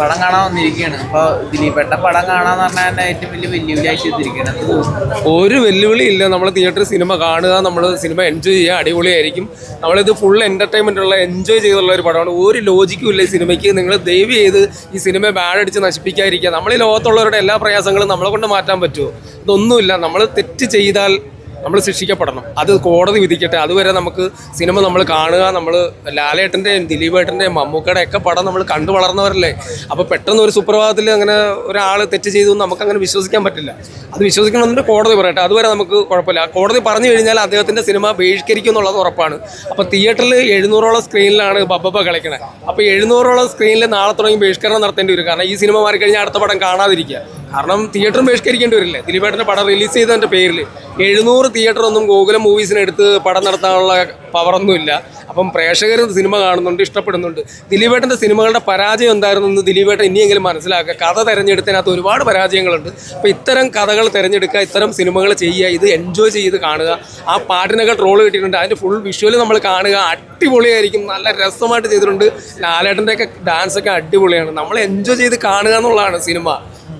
പടം കാണാൻ വന്നിരിക്കുകയാണ്. അപ്പോൾ ദിലീപേട്ട പടം കാണാന്ന് പറഞ്ഞാൽ തന്നെ ഏറ്റവും വലിയ വെല്ലുവിളിയായി ചെയ്തിരിക്കുകയാണ് ഒരു വെല്ലുവിളി ഇല്ല. നമ്മൾ തിയേറ്ററിൽ സിനിമ കാണുക നമ്മൾ സിനിമ എൻജോയ് ചെയ്യുക അടിപൊളിയായിരിക്കും. നമ്മളിത് ഫുൾ എന്റർടൈൻമെന്റ് ഉള്ള എൻജോയ് ചെയ്തുള്ള ഒരു പടമാണ്. ഒരു ലോജിക്കും ഇല്ല ഈ സിനിമയ്ക്ക് നിങ്ങൾ ദയവ് ചെയ്ത് ഈ സിനിമ ബാഡടിച്ച് നശിപ്പിക്കാതിരിക്കുക. നമ്മൾ ഈ ലോകത്തുള്ളവരുടെ എല്ലാ പ്രയാസങ്ങളും നമ്മളെ കൊണ്ട് മാറ്റാൻ പറ്റുമോ? ഇതൊന്നുമില്ല. നമ്മൾ തെറ്റ് ചെയ്താൽ നമ്മൾ ശിക്ഷിക്കപ്പെടണം. അത് കോടതി വിധിക്കട്ടെ. അതുവരെ നമുക്ക് സിനിമ നമ്മൾ കാണുക നമ്മൾ ലാലേട്ടന്റെയും ദിലീപേട്ടന്റെയും മമ്മൂക്കയുടെ ഒക്കെ പടം നമ്മൾ കണ്ടു വളർന്നവരല്ലേ? അപ്പോൾ പെട്ടെന്ന് ഒരു സുപ്രഭാതത്തിൽ അങ്ങനെ ഒരാൾ തെറ്റ് ചെയ്തു നമുക്ക് അങ്ങനെ വിശ്വസിക്കാൻ പറ്റില്ല. അത് വിശ്വസിക്കണമെന്നുണ്ടെങ്കിൽ കോടതി പറയട്ടെ. അതുവരെ നമുക്ക് കുഴപ്പമില്ല. കോടതി പറഞ്ഞു കഴിഞ്ഞാൽ അദ്ദേഹത്തിന്റെ സിനിമ ബഹിഷ്കരിക്കും എന്നുള്ളത് ഉറപ്പാണ്. അപ്പോൾ തിയേറ്ററിൽ എഴുന്നൂറോളം സ്ക്രീനിലാണ് ബബ്ബ കളിക്കണേ. അപ്പോൾ എഴുന്നൂറോളം സ്ക്രീനിൽ നാളെ തുടങ്ങി ബഹിഷ്കരണം നടത്തേണ്ടി വരും. കാരണം ഈ സിനിമ മാറിക്കഴിഞ്ഞാൽ അടുത്ത പടം കാണാതിരിക്കുക. കാരണം തിയേറ്ററും ബഹിഷ്കരിക്കേണ്ടി വരില്ലേ? ദിലീപേട്ടന്റെ പടം റിലീസ് ചെയ്തതിന്റെ പേരിൽ എഴുന്നൂറ് തിയേറ്ററൊന്നും ഗോകുലം മൂവീസിന് എടുത്ത് പടം നടത്താനുള്ള പവറൊന്നുമില്ല അപ്പം പ്രേക്ഷകർ സിനിമ കാണുന്നുണ്ട് ഇഷ്ടപ്പെടുന്നുണ്ട്. ദിലീപേട്ടന്റെ സിനിമകളുടെ പരാജയം എന്തായിരുന്നു എന്ന് ദിലീപേട്ടൻ ഇനിയെങ്കിലും മനസ്സിലാക്കുക. കഥ തിരഞ്ഞെടുത്തതിനകത്ത് ഒരുപാട് പരാജയങ്ങളുണ്ട്. അപ്പോൾ ഇത്തരം കഥകൾ തിരഞ്ഞെടുക്കുക ഇത്തരം സിനിമകൾ ചെയ്യുക ഇത് എൻജോയ് ചെയ്ത് കാണുക ആ പാട്ടിനൊക്കെ ട്രോൾ കിട്ടിയിട്ടുണ്ട്. അതിന്റെ ഫുൾ വിഷ്വൽ നമ്മൾ കാണുക അടിപൊളിയായിരിക്കും. നല്ല രസമായിട്ട് ചെയ്തിട്ടുണ്ട്. ലാലേട്ടന്റെയൊക്കെ ഡാൻസൊക്കെ അടിപൊളിയാണ്. നമ്മൾ എൻജോയ് ചെയ്ത് കാണുക എന്നുള്ളതാണ് സിനിമ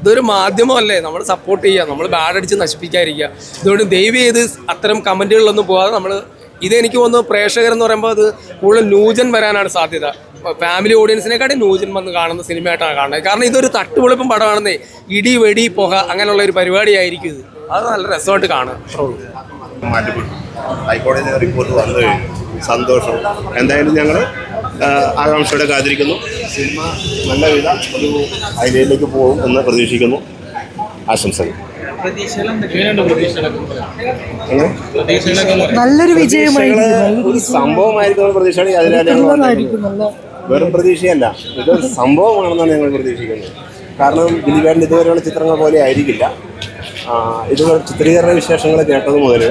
ഇതൊരു മാധ്യമമല്ലേ? നമ്മൾ സപ്പോർട്ട് ചെയ്യുക നമ്മൾ ബാഡ് അടിച്ച് നശിപ്പിക്കാതിരിക്കുക. ഇതുകൊണ്ട് ദയവ് ചെയ്ത് അത്തരം കമന്റുകളിലൊന്നും പോകാതെ നമ്മൾ ഇതെനിക്ക് വന്ന് പ്രേക്ഷകർ എന്ന് പറയുമ്പോൾ അത് കൂടുതൽ ന്യൂജൻ വരാനാണ് സാധ്യത. ഫാമിലി ഓഡിയൻസിനെക്കാട്ടി ന്യൂജൻ വന്ന് കാണുന്ന സിനിമയായിട്ടാണ് കാണുന്നത്. കാരണം ഇതൊരു തട്ടുപൊളിപ്പം പടമാണെന്നേ. ഇടി വെടി പുക അങ്ങനെയുള്ള ഒരു പരിപാടിയായിരിക്കും ഇത്. അത് നല്ല രസമായിട്ട് ഹൈക്കോടതി റിപ്പോർട്ട് വന്നു സന്തോഷം. എന്തായാലും ഞങ്ങൾ ആകാംക്ഷയോടെ കാത്തിരിക്കുന്നു. സിനിമ നല്ല വിധ ഒരു ഐഡിയയിലേക്ക് പോകും എന്ന് പ്രതീക്ഷിക്കുന്നു. ആശംസകൾ. നല്ലൊരു വിജയമായിരിക്കും സംഭവമായിരിക്കും പ്രതീക്ഷയാണ് ഞങ്ങൾ വെറും പ്രതീക്ഷയല്ല. ഇത് സംഭവമാണെന്നാണ് ഞങ്ങൾ പ്രതീക്ഷിക്കുന്നത്. കാരണം ദിലീപേട്ടൻ ഇതുവരെയുള്ള ചിത്രങ്ങൾ പോലെ ആയിരിക്കില്ല. ആ, ഇത് ചിത്രീകരണ വിശേഷങ്ങൾ കേട്ടത് മുതൽ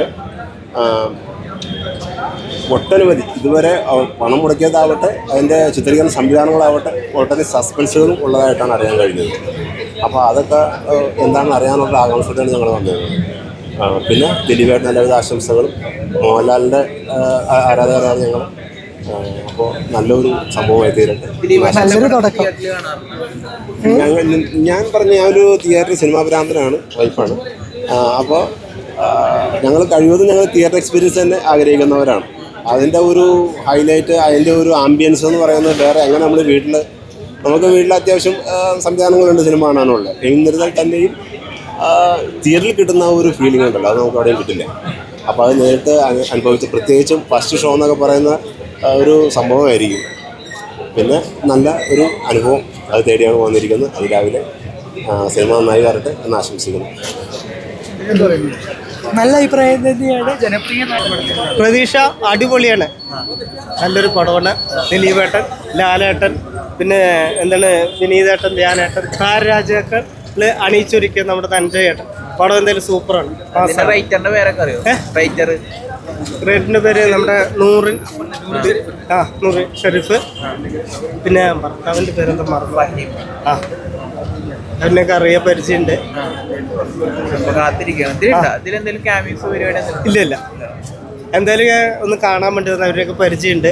ഒട്ടനവധി. ഇതുവരെ പണം മുടക്കിയതാവട്ടെ അതിന്റെ ചിത്രീകരണ സംവിധാനങ്ങളാവട്ടെ ഒട്ടനവധി സസ്പെൻസുകളും ഉള്ളതായിട്ടാണ് അറിയാൻ കഴിഞ്ഞത്. അപ്പോൾ അതൊക്കെ എന്താണെന്ന് അറിയാനുള്ള ആകാംക്ഷയോടെയാണ് ഞങ്ങൾ വന്നത്. പിന്നെ ദിലീപായിട്ട് നല്ലവിധ ആശംസകളും മോഹൻലാലിന്റെ ആരാധകരാണ് ഞങ്ങൾ. അപ്പോൾ നല്ലൊരു സംഭവമായി തീരട്ടെ. ഞങ്ങൾ ഞാൻ പറഞ്ഞ ഞാനൊരു തിയേറ്റർ സിനിമാ ഭ്രാന്തനാണ് വൈഫാണ്. അപ്പോൾ ഞങ്ങൾ കഴിവതും ഞങ്ങൾ തിയേറ്റർ എക്സ്പീരിയൻസ് തന്നെ ആഗ്രഹിക്കുന്നവരാണ്. അതിന്റെ ഒരു ഹൈലൈറ്റ് അതിന്റെ ഒരു ആംബിയൻസ് എന്ന് പറയുന്നത് വേറെ അങ്ങനെ നമ്മൾ വീട്ടിൽ നമുക്ക് വീട്ടിൽ അത്യാവശ്യം സംവിധാനങ്ങളുണ്ട് സിനിമ കാണാനുള്ള. എന്നിരുന്നാൽ തന്നെയും തിയേറ്ററിൽ കിട്ടുന്ന ഒരു ഫീലിംഗ് ഉണ്ടല്ലോ അത് നമുക്ക് അവിടെയും കിട്ടില്ല? അപ്പോൾ അത് നേരിട്ട് അനു- അനുഭവിച്ച് പ്രത്യേകിച്ചും ഫസ്റ്റ് ഷോ എന്നൊക്കെ പറയുന്ന ഒരു സംഭവമായിരിക്കും. പിന്നെ നല്ല ഒരു അനുഭവം അത് തേടിയാണ് വന്നിരിക്കുന്നത്. അത് രാവിലെ സിനിമ നന്നായി വരട്ടെ എന്ന് ആശംസിക്കുന്നു. നല്ല അഭിപ്രായം തന്നെയാണ് ജനപ്രിയ പ്രതീക്ഷ അടിപൊളിയാണ്. നല്ലൊരു പടമാണ്. ദിലീപേട്ടൻ ലാലേട്ടൻ പിന്നെ എന്താണ് വിനീതേട്ടൻ ധ്യാനേട്ടൻ താരരാജൊക്കെ അണിയിച്ചൊരുക്കിയ നമ്മുടെ തഞ്ചയേട്ടൻ പടം എന്തായാലും സൂപ്പറാണ്. റൈറ്ററിന്റെ പേരൊക്കെ അറിയോ? റൈറ്റർ റൈറ്ററിന്റെ പേര് നമ്മുടെ നൂറിൻ. ആ. നൂറിൻ ഷെരീഫ്. പിന്നെ ഭർത്താവിന്റെ പേരെന്താ മറന്നു. ആ. എന്നെ അറിയാൻ പരിചയമുണ്ട്. ഇല്ല? ഇല്ല എന്തായാലും ഒന്ന് കാണാൻ വേണ്ടി വന്ന അവരൊക്കെ പരിചയമുണ്ട്.